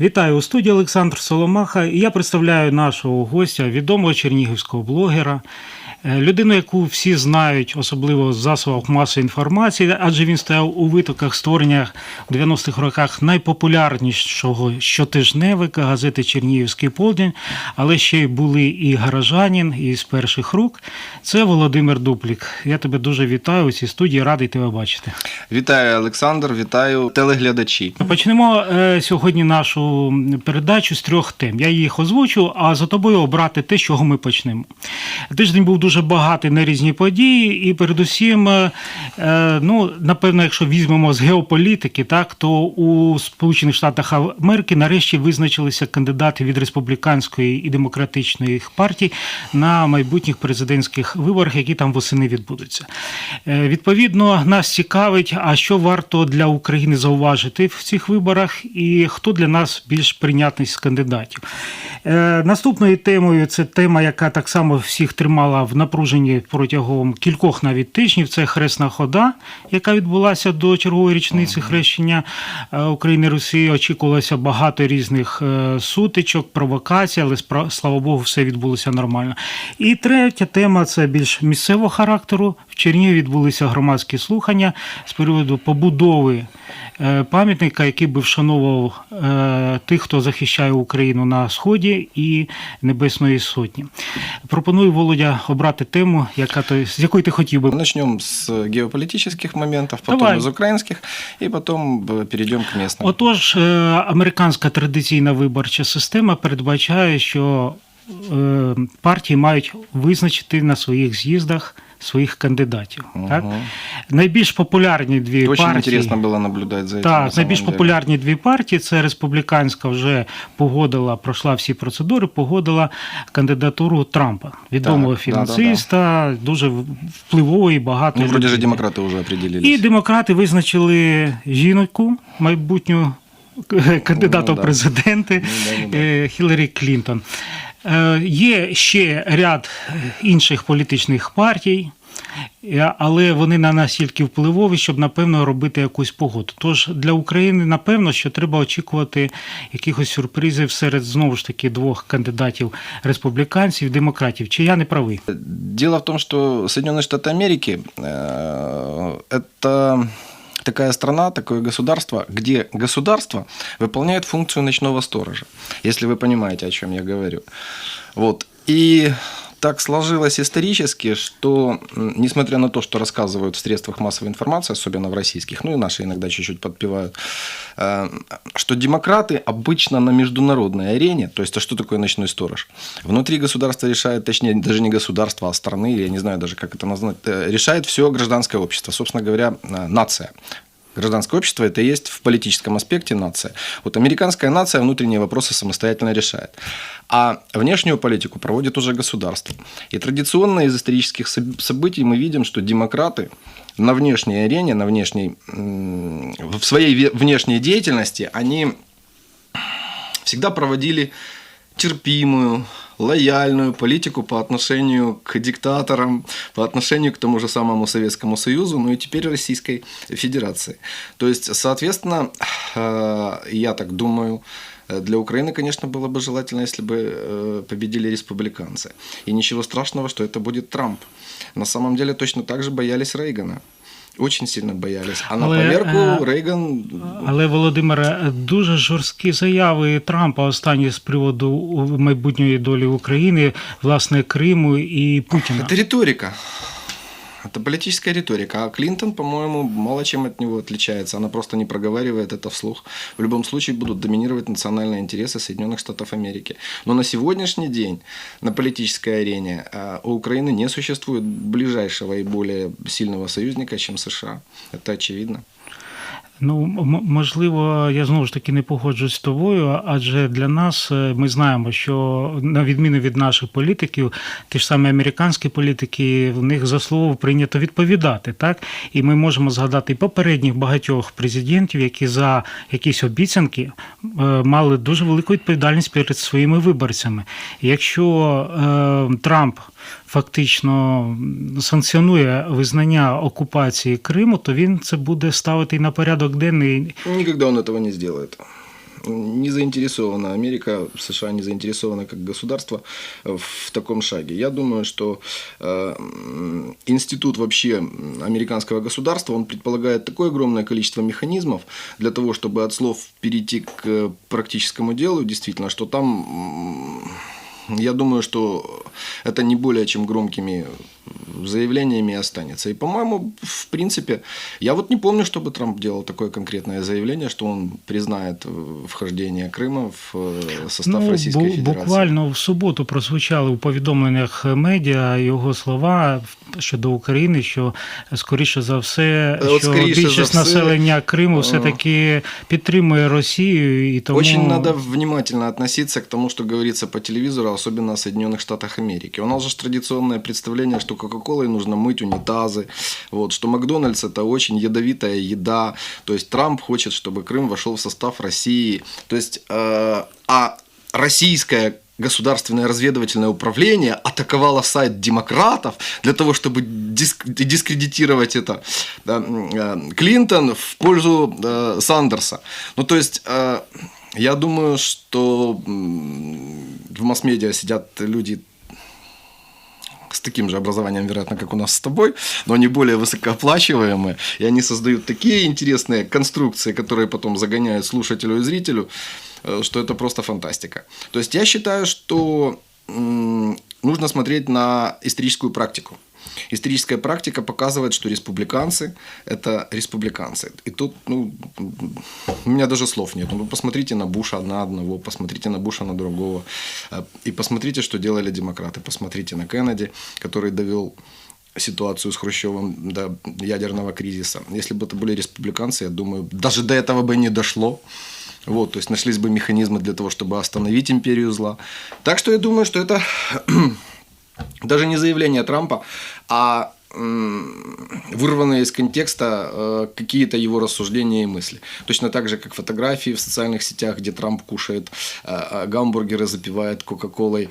Вітаю у студії Олександр Соломаха. І я представляю нашого гостя, відомого чернігівського блогера, людину, яку всі знають, особливо з засобах масової інформації, адже він стояв у витоках створення в 90-х роках найпопулярнішого щотижневика газети Чернігівський полдень, але ще й були і гаражанін, і з перших рук. Це Володимир Дуплік. Я тебе дуже вітаю у цій студії, радий тебе бачити. Вітаю, Олександр, вітаю телеглядачі. Почнемо е, сьогодні нашу передачу з трьох тем. Я їх озвучу, а за тобою обрати те, з чого ми почнемо. Тиждень був дуже багатий на різні події, і передусім, е, е, ну, напевно, якщо візьмемо з геополітики, так, то у Сполучених Штатах Америки нарешті визначилися кандидати від республіканської і демократичної партій на майбутніх президентських виборах, які там восени відбудуться. Е, Відповідно, нас цікавить, а що варто для України зауважити в цих виборах, і хто для нас більш прийнятний з кандидатів. Наступною темою це тема, яка так само всіх тримала в напруженні протягом кількох навіть тижнів. Це хресна хода, яка відбулася до чергової річниці хрещення е, України і Росії. Очікувалося багато різних е, сутичок, провокацій, але слава Богу, все відбулося нормально. І третя тема це більш місцевого характеру. В Чернігові відбулися громадські слухання з приводу побудови е, пам'ятника, який би вшановував тих, хто захищає Україну на сході і Небесної Сотні. Пропоную Володя обрати тему, яка то з якої ти хотів би. Начнем з геополітичних моментів, потом Давай. з українських, і потом перейдемо к местным. Отож, е, американська традиційна виборча система передбачає, що е, партії мають визначити на своїх з'їздах своїх кандидатів. Так? Мгм. Найбільш популярні дві Очень партії. интересно было наблюдать за этим. на Так, самом найбільш деле. популярні дві партії це республіканська вже погодила, пройшла всі процедури, погодила кандидатуру Трампа, відомого Так, фінансиста, дуже впливової і багато. Ну, вроде же людей. демократы уже определились. І демократи визначили жінку, майбутню к- кандидата Ну, в да. президенти Ну, да, ну, да. е, Хіларі Клінтон. Е, Є ще ряд інших політичних партій. е, Але вони не настільки впливові, щоб напевно робити якусь погоду. Тож для України напевно, що треба очікувати якихось сюрпризів серед знову ж таки двох кандидатів республіканців, демократів. Чи я не правий? Дело в том, что Соединенные Штаты Америки э, это такая страна, такое государство, где государство выполняет функцию ночного сторожа, если вы понимаете, о чем я говорю. Вот. И так сложилось исторически, что, несмотря на то, что рассказывают в средствах массовой информации, особенно в российских, ну и наши иногда чуть-чуть подпевают, э, что демократы обычно на международной арене, то есть, а что такое ночной сторож? Внутри государства решает, точнее, даже не государство, а страны, я не знаю даже, как это назвать, э, решает все гражданское общество, собственно говоря, э, нация. Гражданское общество это и есть в политическом аспекте нация. Вот американская нация внутренние вопросы самостоятельно решает. А внешнюю политику проводит уже государство. И традиционно из исторических соб- событий мы видим, что демократы на внешней арене, на внешней, в своей внешней деятельности, они всегда проводили терпимую, лояльную политику по отношению к диктаторам, по отношению к тому же самому Советскому Союзу, ну и теперь Российской Федерации. То есть, соответственно, э, я так думаю, э, для Украины, конечно, было бы желательно, если бы э, победили республиканцы. И ничего страшного, что это будет Трамп. На самом деле точно так же боялись Рейгана. Очень сильно боялись. А на Але, поверку е, Рейган Але Володимире, дуже жорсткі заяви Трампа останні з приводу майбутньої долі України, власне, Криму і Путіна. Це риторика. Это политическая риторика. А Клинтон, по-моему, мало чем от него отличается. Она просто не проговаривает это вслух. В любом случае будут доминировать национальные интересы Соединенных Штатов Америки. Но на сегодняшний день на политической арене а, у Украины не существует ближайшего и более сильного союзника, чем США. Это очевидно. Ну, можливо, я знову ж таки не погоджуюсь з тобою, адже для нас е, ми знаємо, що на відміну від наших політиків, ті ж самі американські політики, в них за слово прийнято відповідати, так? І ми можемо згадати попередніх багатьох президентів, які за якісь обіцянки е, мали дуже велику відповідальність перед своїми виборцями. Якщо е, Трамп фактично санкціонує визнання окупації Криму, то він це буде ставити і на порядок денний. Никогда он этого не сделает. не заинтересована, Америка, США не заинтересована как государство в таком шаге. Я думаю, что э, м, институт вообще м, американского государства, он предполагает такое огромное количество механизмов для того, чтобы от слов перейти к э, практическому делу, действительно, что там, м, я думаю, что это не более чем громкими заявлениями останется. И, по-моему, в принципе, я вот не помню, чтобы Трамп делал такое конкретное заявление, что он признает э, вхождение Крыма в э, состав ну, Российской бу- Федерации. буквально в суботу прозвучали у повідомленнях медіа його слова щодо України, що скоріше за все, Е, от що скоріше за більшість все, населення Криму е, все таки підтримує Росію і тому Очень надо внимательно относиться к тому, что говорится по телевизору, особенно о Соединенных Штатах Америки. У нас же ж традиционное представление, что Кока-Колой нужно мыть унитазы, вот, что Макдональдс это очень ядовитая еда. То есть Трамп хочет, чтобы Крым вошел в состав России. То есть, э, а российское государственное разведывательное управление атаковало сайт демократов для того, чтобы диск- дискредитировать это да, э, Клинтон в пользу э, Сандерса. Ну, то есть, э, я думаю, что в масс-медиа сидят люди с таким же образованием, вероятно, как у нас с тобой, но они более высокооплачиваемые, и они создают такие интересные конструкции, которые потом загоняют слушателю и зрителю, э, что это просто фантастика. То есть я считаю, что м, нужно смотреть на историческую практику. Историческая практика показывает, что республиканцы – это республиканцы. И тут, ну, у меня даже слов нет. Ну, посмотрите на Буша на одного, посмотрите на Буша на другого. Э, И посмотрите, что делали демократы. Посмотрите на Кеннеди, который довел ситуацию с Хрущевым до ядерного кризиса. Если бы это были республиканцы, я думаю, даже до этого бы не дошло. Вот, то есть нашлись бы механизмы для того, чтобы остановить империю зла. Так что я думаю, что это даже не заявление Трампа, а вырванные из контекста э, какие-то его рассуждения и мысли. Точно так же, как фотографии в социальных сетях, где Трамп кушает э, э, гамбургеры, запивает Кока-Колой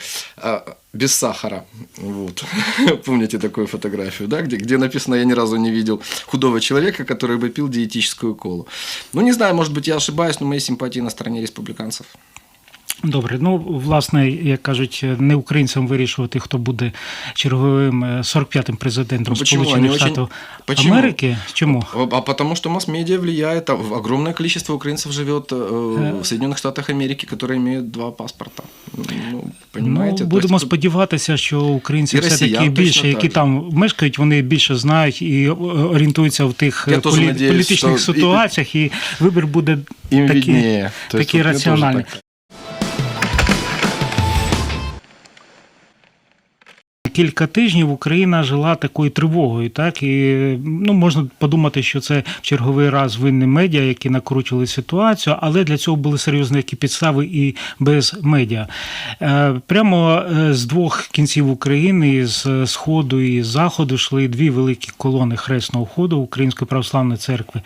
без сахара. Вот. Помните такую фотографию, да, где, где написано, я ни разу не видел худого человека, который бы пил диетическую колу. Ну, не знаю, может быть, я ошибаюсь, но мои симпатии на стороне республиканцев. Добре, ну власне, як кажуть, не українцям вирішувати, хто буде черговим е, 45-м президентом Ну, почему? Сполучених Они очень- Штатів Почему? Америки. Чому? А потому что масс-медиа влияет, а в- огромное количество украинцев живет э, в Соединенных Штатах Америки, которые имеют два паспорта. Ну, понимаете? Ну, То будемо есть тут- сподіватися, що українці І все таки росіян точно більше, так які же. там мешкають, вони більше знають і е, орієнтуються в тих Я е, теж полі- надіюсь, політичних що і- ситуаціях, і вибір буде им такі, виднее. Кілька тижнів Україна жила такою тривогою, так і ну можна подумати, що це в черговий раз винні медіа, які накручували ситуацію, але для цього були серйозні які підстави і без медіа. Е, Прямо е, з двох кінців України, з сходу і з заходу, йшли дві великі колони хресного ходу Української православної церкви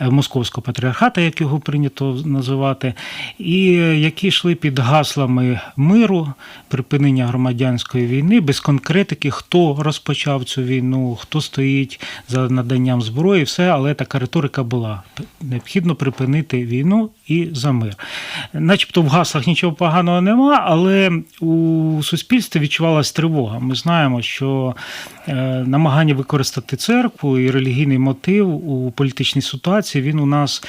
е, Московського патріархата, як його прийнято називати, і які йшли під гаслами миру, припинення громадянської війни, без конкретики, хто розпочав цю війну, хто стоїть за наданням зброї, все, але така риторика була. Необхідно припинити війну і за мир. Начебто в гаслах нічого поганого нема, але у суспільстві відчувалась тривога. Ми знаємо, що е, намагання використати церкву і релігійний мотив у політичній ситуації він у нас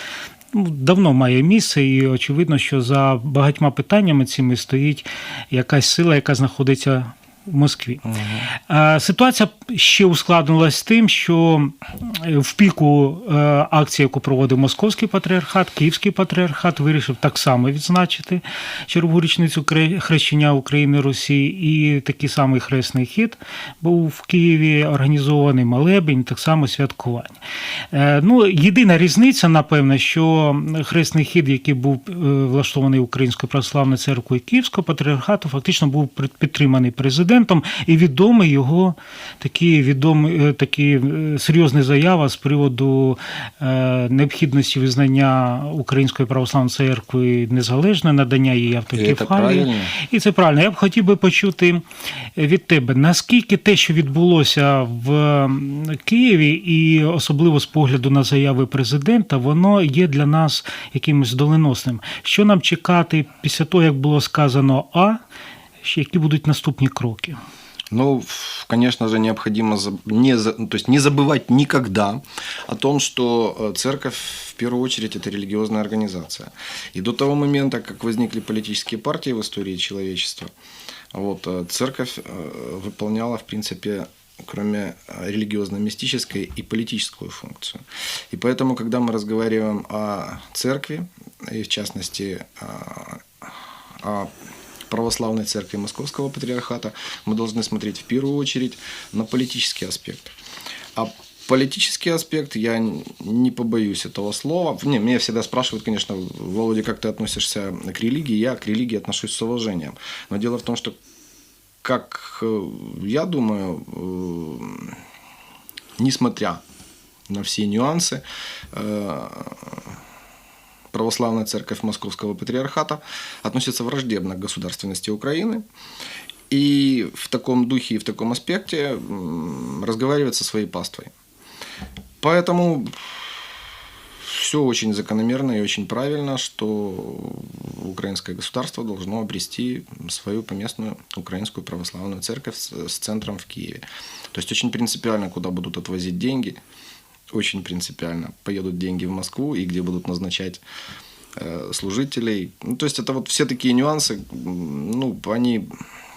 ну, давно має місце, і очевидно, що за багатьма питаннями цими стоїть якась сила, яка знаходиться в Москві. Е, Ситуація ще ускладнилась тим, що е, в піку е, акції, яку проводив Московський патріархат, Київський патріархат вирішив так само відзначити чергову річницю хрещення України Росії, і такий самий хресний хід був в Києві організований молебень, так само святкування. Ну, єдина різниця, напевно, що хресний хід, який був влаштований Українською православною церквою Київського патріархату, фактично був підтриманий президентом. Президентом, і відомий його такі відомий, е, такі е, серйозна заява з приводу е, необхідності визнання Української православної церкви незалежною, надання це автокефалії. І це правильно. Я б хотів би почути від тебе, наскільки те, що відбулося в Києві, і особливо з погляду на заяви президента, воно є для нас якимось доленосним. Що нам чекати після того, як було сказано А, ще які будуть наступні кроки? Ну, конечно же, необходимо не, ну, то есть не забывать никогда о том, что э, церковь в первую очередь это религиозная организация. И до того момента, как возникли политические партии в истории человечества, вот, э, церковь э, выполняла, в принципе, кроме религиозно-мистической и политическую функцию. И поэтому, когда мы разговариваем о церкви, и в частности о православной церкви Московского патриархата, мы должны смотреть в первую очередь на политический аспект. А политический аспект, я не побоюсь этого слова. Не, меня всегда спрашивают, конечно, Володя, как ты относишься к религии? Я к религии отношусь с уважением. Но дело в том, что, как э, я думаю, э, несмотря на все нюансы, э, православная церковь Московского патриархата относится враждебно к государственности Украины. И в таком духе и в таком аспекте разговаривает со своей паствой. Поэтому все очень закономерно и очень правильно, что украинское государство должно обрести свою поместную украинскую православную церковь с, с центром в Киеве. То есть очень принципиально, куда будут отвозить деньги, очень принципиально. Поедут деньги в Москву и где будут назначать э, служителей. Ну, то есть это вот все такие нюансы, ну, они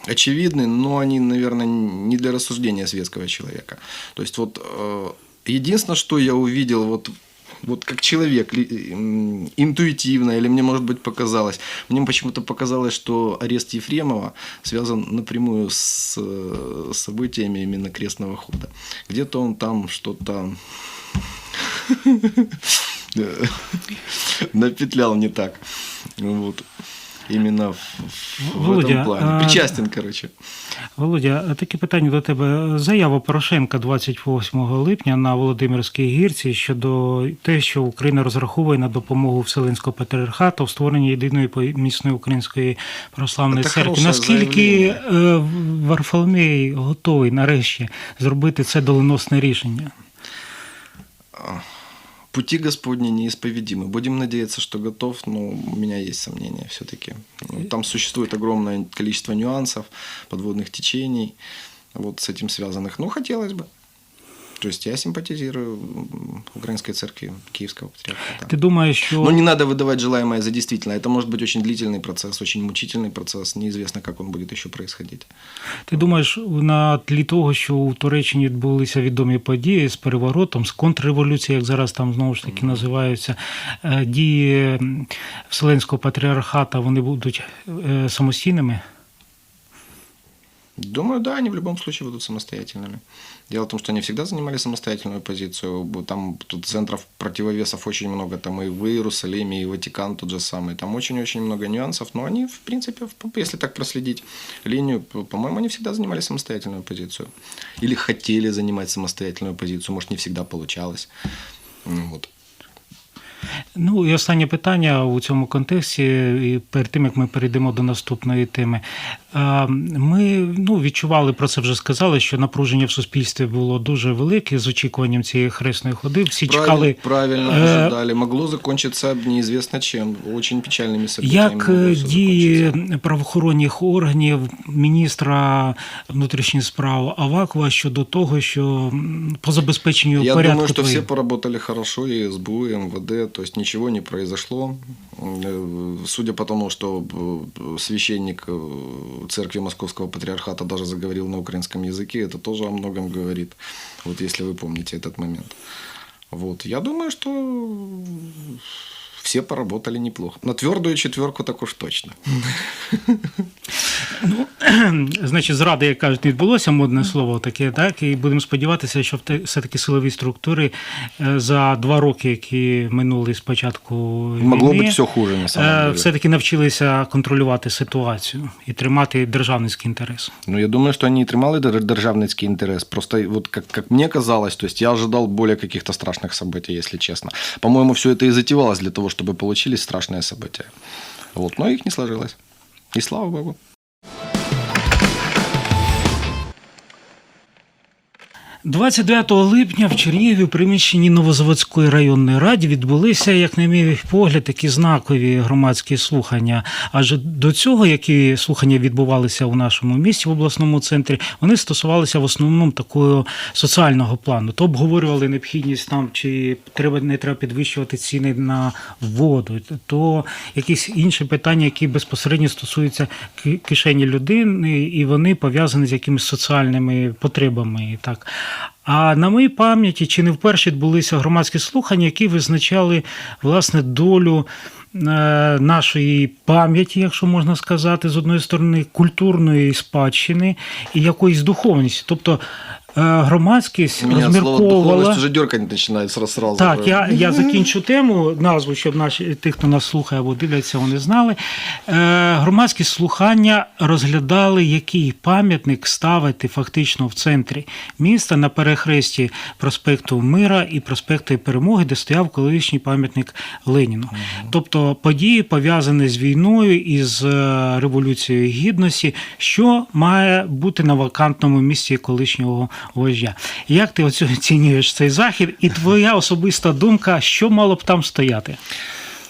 очевидны, но они, наверное, не для рассуждения светского человека. То есть вот э, единственное, что я увидел вот вот как человек интуитивно, или мне, может быть, показалось, мне почему-то показалось, что арест Ефремова связан напрямую с э, событиями именно крестного хода. Где-то он там что-то напетлял не так. Вот. Именно в, в этом плане. а- Причастен, короче. Володя, таке питання до тебе. Заява Порошенка 28 липня на Володимирській гірці щодо те, що Україна розраховує на допомогу Вселенського патріархату в створенні єдиної помісної української православної Це церкви. Наскільки е, Варфоломей готовий нарешті зробити це доленосне рішення? Пути Господни неисповедимы. Будем надеяться, что готов, но у меня есть сомнения все-таки. Там существует огромное количество нюансов, подводных течений, вот с этим связанных. Ну, хотелось бы. То есть я симпатизирую м, Украинской церкви Киевского патриархата. Ти думаєш, що Но не надо выдавать желаемое за действительное. Это может быть очень длительный процесс, очень мучительный процесс. Неизвестно, как он будет еще происходить. Ти думаєш, на тлі того, що у Туреччині відбулися відомі події з переворотом, з контрреволюцією, як зараз там знову ж таки називаються, е, дії м, Вселенського патріархата, вони будуть е, самостійними? Думаю, да, они в любом случае будут самостоятельными. Дело в том, что они всегда занимали самостоятельную позицию. Там тут центров противовесов очень много. Там и в Иерусалиме, и Ватикан тот же самый. Там очень-очень много нюансов. Но они, в принципе, если так проследить линию, по- по-моему, они всегда занимали самостоятельную позицию. Или хотели занимать самостоятельную позицию. Может, не всегда получалось. Вот. Ну і останнє питання у цьому контексті, і перед тим як ми перейдемо до наступної теми. А, Ми ну, відчували про це вже сказали, що напруження в суспільстві було дуже велике з очікуванням цієї хресної ходи. Всі чекали. Правильно Е, ожидали. Могло закончиться неизвестно чем. Очень печальными событиями. Як могло е, всё дії закончиться. правоохоронних органів міністра внутрішніх справ Авакова щодо того, що м, по забезпеченню Я порядку думаю, что твоїм? все поработали хорошо, и СБУ, и МВД, то есть ничего не произошло. Э, Судя по тому, что э, священник э, церкви Московского патриархата даже заговорил на украинском языке, это тоже о многом говорит, вот если вы помните этот момент. Вот. Я думаю, что все поработали неплохо. На твердую четверку так уж точно. Значить, зради, як кажуть, не відбулося, модне слово таке, так? І будемо сподіватися, що вте- все-таки силові структури е, за два роки, які минули з початку Могло війни, быть все хуже, на самом е, деле. все-таки навчилися контролювати ситуацію і тримати державницький інтерес. Ну, я думаю, что они и тримали дер- державницкий интерес. Просто вот как, как мне казалось, то есть я ожидал более каких-то страшных событий, если честно. По-моему, все это и затевалось для того, чтобы получились страшные события. Вот, но их не сложилось. И слава богу. – 29 липня в Чернігові в приміщенні Новозаводської районної ради відбулися, як на мій погляд, такі знакові громадські слухання. Адже до цього, які слухання відбувалися у нашому місті в обласному центрі, вони стосувалися в основному такого соціального плану. То обговорювали необхідність там, чи треба не треба підвищувати ціни на воду, то якісь інші питання, які безпосередньо стосуються ки- кишені людини, і вони пов'язані з якимись соціальними потребами. Так. А на моїй пам'яті чи не вперше відбулися громадські слухання, які визначали власне долю е, нашої пам'яті, якщо можна сказати, з одної сторони, культурної спадщини і якоїсь духовності. Тобто громадськість меня слово розмірковувала. уже деркать начинает сразу. Так, я, я закінчу тему, назву, щоб наші ті, хто нас слухає або дивляться, вони знали. Е, громадські слухання розглядали, який пам'ятник ставити фактично в центрі міста на перехресті проспекту Мира і проспекту Перемоги, де стояв колишній пам'ятник Леніну. Тобто події пов'язані з війною і з е, революцією гідності, що має бути на вакантному місці колишнього вождя. Як ти оцінюєш цей захід, і твоя особиста думка, що мало б там стояти?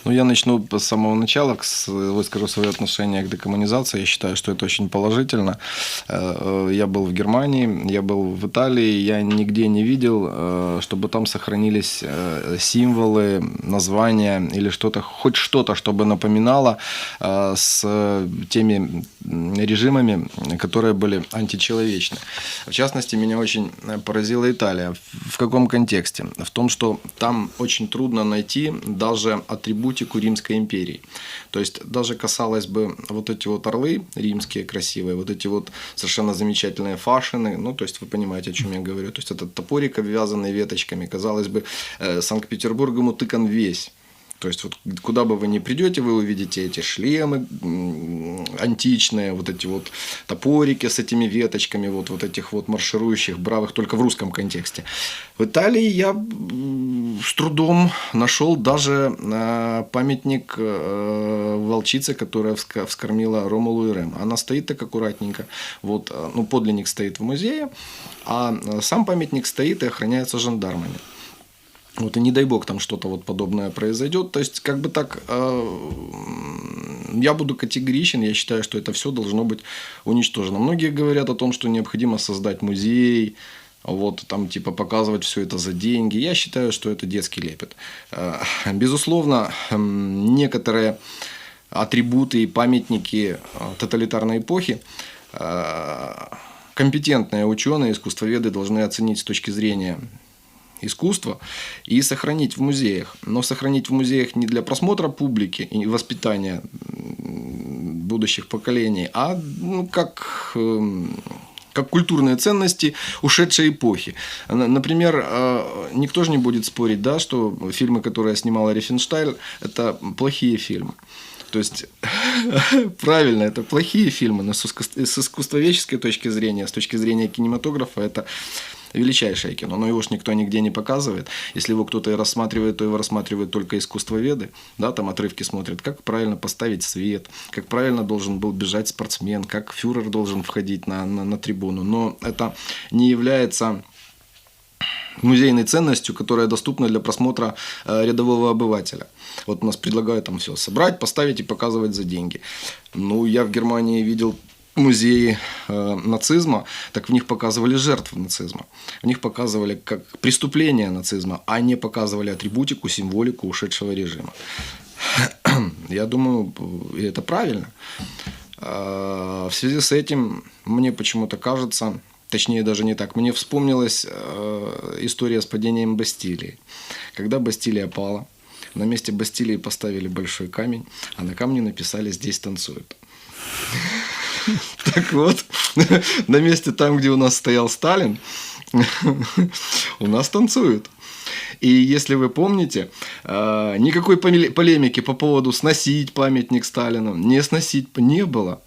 Ну, я начну с самого начала, выскажу свое отношение к декоммунизации. Я считаю, что это очень положительно. Э, Я был в Германии, я был в Италии, я нигде не видел, э, чтобы там сохранились э, символы, названия или что-то, хоть что-то, чтобы напоминало с теми режимами, которые были античеловечны. В частности, меня очень поразила Италия. В- каком контексте? В том, что там очень трудно найти даже атрибутику Римской империи. То есть даже касалось бы вот эти вот орлы римские красивые, вот эти вот совершенно замечательные фашины, ну то есть вы понимаете, о чем я говорю. То есть этот топорик, обвязанный веточками, казалось бы, э, Санкт-Петербургом утыкан весь. То есть вот куда бы вы ни придете, вы увидите эти шлемы античные, вот эти вот топорики с этими веточками, вот, вот этих вот марширующих бравых, только в русском контексте. В Италии я с трудом нашел даже э, памятник э, волчице, которая вскормила Ромулу и Рем. Она стоит так аккуратненько. Вот, э, ну, подлинник стоит в музее, а сам памятник стоит и охраняется жандармами. Вот и не дай бог там что-то вот подобное произойдет. То есть, как бы так, э, я буду категоричен, я считаю, что это все должно быть уничтожено. Многие говорят о том, что необходимо создать музей, вот там типа показывать все это за деньги. Я считаю, что это детский лепет. Э, Безусловно, некоторые атрибуты и памятники э, тоталитарной эпохи компетентные ученые, искусствоведы должны оценить с точки зрения искусства и сохранить в музеях. Но сохранить в музеях не для просмотра публики и воспитания будущих поколений, а ну, как эм, как культурные ценности ушедшей эпохи. Например, э, никто же не будет спорить, да, что фильмы, которые снимала Рифеншталь, это плохие фильмы. То есть, правильно, это плохие фильмы, но с искусствоведческой точки зрения, с точки зрения кинематографа, это величайшее кино, но его ж никто нигде не показывает. Если его кто-то и рассматривает, то его рассматривают только искусствоведы, да, там отрывки смотрят, как правильно поставить свет, как правильно должен был бежать спортсмен, как фюрер должен входить на, на, на трибуну. Но это не является музейной ценностью, которая доступна для просмотра э, рядового обывателя. Вот нас предлагают там все собрать, поставить и показывать за деньги. Ну, я в Германии видел музеи э, нацизма, так в них показывали жертв нацизма. В них показывали как преступления нацизма, а не показывали атрибутику, символику ушедшего режима. Я думаю, это правильно. А, В связи с этим мне почему-то кажется, точнее даже не так, мне вспомнилась э, история с падением Бастилии. Когда Бастилия пала, На месте Бастилии поставили большой камень, а на камне написали «Здесь танцуют». Так вот, на месте там, где у нас стоял Сталин, у нас танцуют. И если вы помните, э, никакой поле- полемики по поводу сносить памятник Сталину, не сносить не было.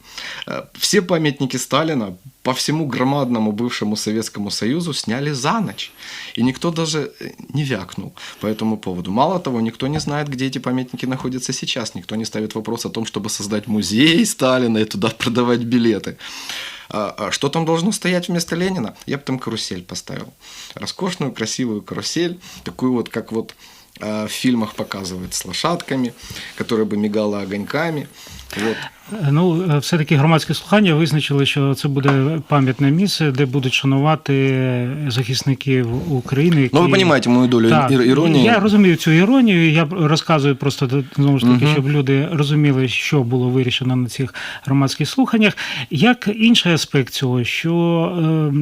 Э, Все памятники Сталина по всему громадному бывшему Советскому Союзу сняли за ночь. И никто даже э, не вякнул по этому поводу. Мало того, никто не знает, где эти памятники находятся сейчас. Никто не ставит вопрос о том, чтобы создать музей Сталина и туда продавать билеты. А, а Что там должно стоять вместо Ленина? Я бы там карусель поставил. Роскошную, красивую карусель, такую вот, как вот а, в фильмах показывают, с лошадками, которая бы мигала огоньками. Вот. Ну, е, все-таки громадське слухання визначили, що це буде пам'ятне місце, де будуть шанувати захисників України. Які... Ну, вы понимаете мою долю Так, ир- иронии. Я розумію цю іронію. Я розказую просто знову ж таки, Мгм. щоб люди розуміли, що було вирішено на цих громадських слуханнях. Як інший аспект цього, що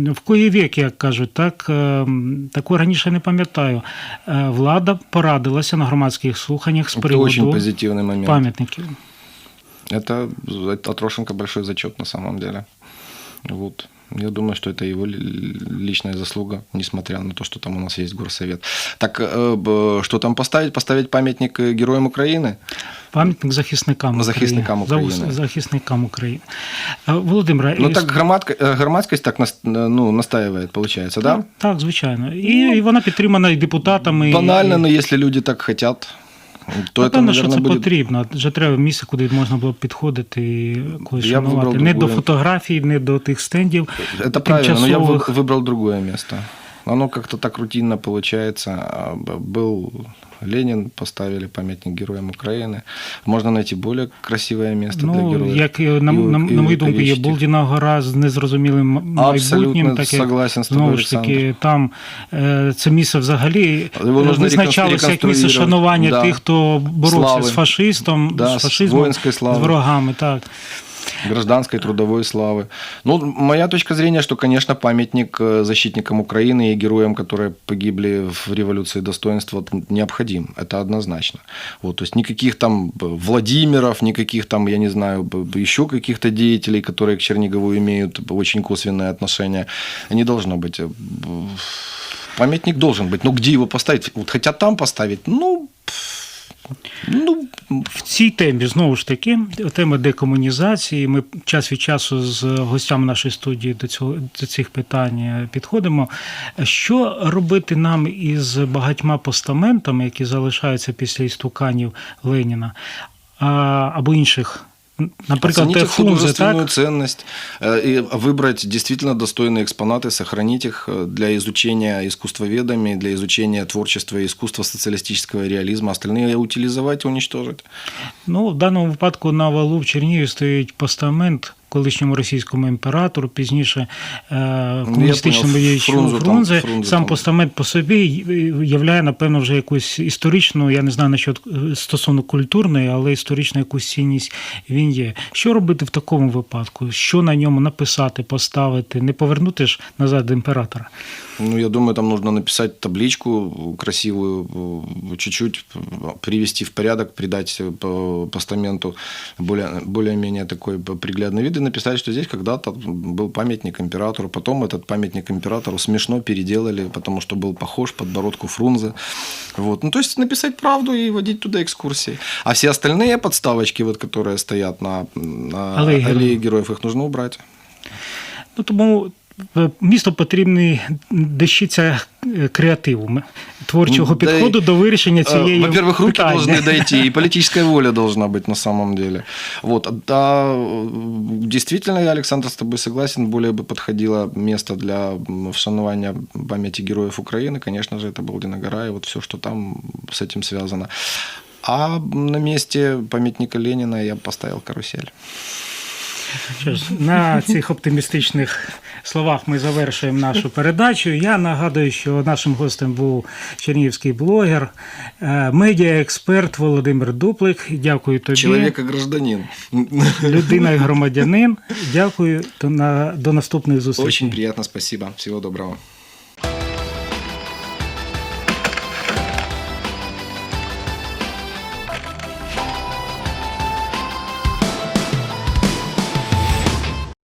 е, в кої вік, як кажуть, так е, такого раніше не пам'ятаю. Е, влада порадилася на громадських слуханнях з Это очень приводу позитивный момент. пам'ятників. Это от Рошенко большой зачет на самом деле. Вот. Я думаю, что это его ли- личная заслуга, несмотря на то, что там у нас есть горсовет. Так, э, б- что там поставить? Поставить памятник э, героям Украины? Пам'ятник захисникам Захисникам України. України. За- Захисникам України. Е, Володимире, Ну і- так громадка, э, громадскость так нас- ну, настаивает, получается, да? так, так, звичайно. І, і вона підтримана і депутатами. Банально, і... но если люди так хотят, то это, Напевно, що це наверное, буде... потрібно. Вже треба місце, куди можна було б підходити і когось Я б шанувати. вибрав Не до другое. фотографій, не до тих стендів. Это правильно, но я бы тимчасовых. выбрал другое место. Оно как-то так рутинно получается. А, б- Был Ленин, поставили памятник героям Украины. Можно найти более красивое место для Ну, героев. як е, на, і- на, і на мою думку, є. Болдіна гора з незрозумілим майбутнім. Так як, знову ж таки, там е, це місце взагалі визначалося як місце шанування Да. тих, хто боровся Слави. з фашистом, Да, з фашизмом, з ворогами. Так. Гражданской трудовой славы. Ну, моя точка зрения, что, конечно, памятник э, защитникам Украины и героям, которые погибли в революции достоинства, необходим. Это однозначно. Вот, то есть никаких там б, Владимиров, никаких там, я не знаю, еще каких-то деятелей, которые к Чернигову имеют очень косвенное отношение, не должно быть. Э, Памятник должен быть. Ну, где его поставить? Вот хотят там поставить. Ну, ну, В цій темі знову ж таки тема декомунізації. Ми час від часу з гостями нашої студії до цього до цих питань підходимо. Що робити нам із багатьма постаментами, які залишаються після істуканів Леніна або інших? Наприклад, Оценить те их Фрунзе, художественную так? ценность э, и выбрать действительно достойные экспонаты, сохранить их э, для изучения искусствоведами, для изучения творчества и искусства социалистического реализма, остальные утилизовать и уничтожить. Ну, в даному випадку на валу в Чернігові стоїть постамент колишньому російському імператору, пізніше е, комуністичному понял, діячу Фрунзе там, Фрунзе. Фрунзе Сам там. постамент по собі являє, напевно, вже якусь історичну, я не знаю насчет е, стосовно культурної, але історичну якусь цінність він є. Що робити в такому випадку? Що на ньому написати, поставити, не повернути ж назад імператора? Ну, я думаю, там нужно написать табличку красивую, э, чуть-чуть привести в порядок, придать э, по- постаменту более, более-менее такой приглядный вид и написать, что здесь когда-то был памятник императору. Потом этот памятник императору смешно переделали, потому что был похож подбородку Фрунзе. Вот. Ну, то есть написать правду и водить туда экскурсии. А все остальные подставочки, вот, которые стоят на, на Аллее аллее, героев. героев, их нужно убрать. Ну тому е, місту потрібний дещиця е, креативу, м- творчого Да й- підходу до вирішення Э, цієї Во-первых, руки питання. должны дойти, и политическая воля должна быть на самом деле. Вот. Да, э, действительно, я, Александр, с тобой согласен, более бы подходило место для м, вшанування памяти героев Украины, конечно же, это Балдина гора и вот все, что там с этим связано. А на месте памятника Ленина я бы поставил карусель. Що ж, на цих оптимістичних словах ми завершуємо нашу передачу. Я нагадую, що нашим гостем був чернігівський блогер, е, медіаексперт Володимир Дуплик. Дякую тобі. Чоловік і гражданин. Людина і громадянин. Дякую. До, на, до наступних зустрічей. Очень приємно, спасибо. Всього доброго.